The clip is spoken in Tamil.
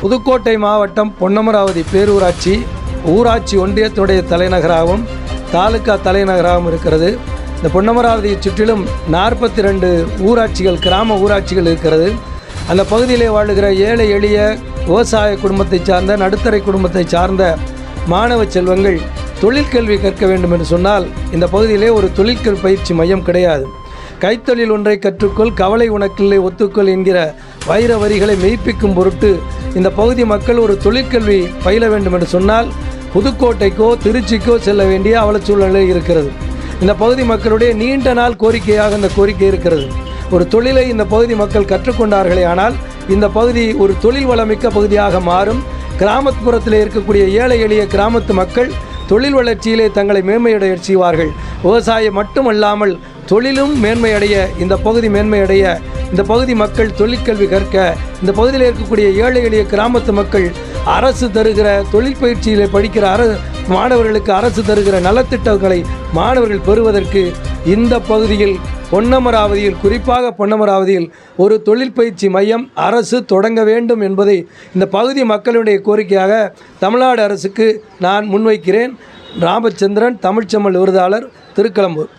புதுக்கோட்டை மாவட்டம் பொன்னமராவதி பேரூராட்சி ஊராட்சி ஒன்றியத்துடைய தலைநகராகவும் தாலுகா தலைநகராகவும் இருக்கிறது. இந்த பொன்னமராவதியை சுற்றிலும் நாற்பத்தி ரெண்டு ஊராட்சிகள் கிராம ஊராட்சிகள் இருக்கிறது. அந்த பகுதியிலே வாழுகிற ஏழை எளிய விவசாய குடும்பத்தை சார்ந்த நடுத்தரை குடும்பத்தை சார்ந்த மாணவ செல்வங்கள் தொழிற்கல்வி கற்க வேண்டும் என்று சொன்னால் இந்த பகுதியிலே ஒரு தொழிற்கல்வி பயிற்சி மையம் கிடையாது. கைத்தொழில் ஒன்றை கற்றுக்கொள் கவலை உனக்கில்லை ஒத்துக்கொள் என்கிற வைர வரிகளை மெய்ப்பிக்கும் பொருட்டு இந்த பகுதி மக்கள் ஒரு தொழிற்கல்வி பயில வேண்டும் என்று சொன்னால் புதுக்கோட்டைக்கோ திருச்சிக்கோ செல்ல வேண்டிய அவல சூழ்நிலை இருக்கிறது. இந்த பகுதி மக்களுடைய நீண்ட நாள் கோரிக்கையாக இந்த கோரிக்கை இருக்கிறது. ஒரு தொழிலை இந்த பகுதி மக்கள் கற்றுக்கொண்டார்களே ஆனால் இந்த பகுதி ஒரு தொழில் வளமிக்க பகுதியாக மாறும். கிராமப்புறத்தில் இருக்கக்கூடிய ஏழை எளிய கிராமத்து மக்கள் தொழில் வளர்ச்சியிலே தங்களை மேன்மையடைய செய்வார்கள். விவசாயம் மட்டுமல்லாமல் தொழிலும் மேன்மையடைய இந்த பகுதி மேன்மையடைய இந்த பகுதி மக்கள் தொழிற்கல்வி கற்க இந்த பகுதியில் இருக்கக்கூடிய ஏழை எளிய கிராமத்து மக்கள் அரசு தருகிற தொழில் பயிற்சியில் படிக்கிற அர மாணவர்களுக்கு அரசு தருகிற நலத்திட்டங்களை மாணவர்கள் பெறுவதற்கு இந்த பகுதியில் பொன்னமராவதியில் குறிப்பாக பொன்னமராவதியில் ஒரு தொழில் பயிற்சி மையம் அரசு தொடங்க வேண்டும் என்பதை இந்த பகுதி மக்களுடைய கோரிக்கையாக தமிழ்நாடு அரசுக்கு நான் முன்வைக்கிறேன். ராமச்சந்திரன் தமிழ்ச்செம்மல் விருதாளர் திருக்களம்பூர்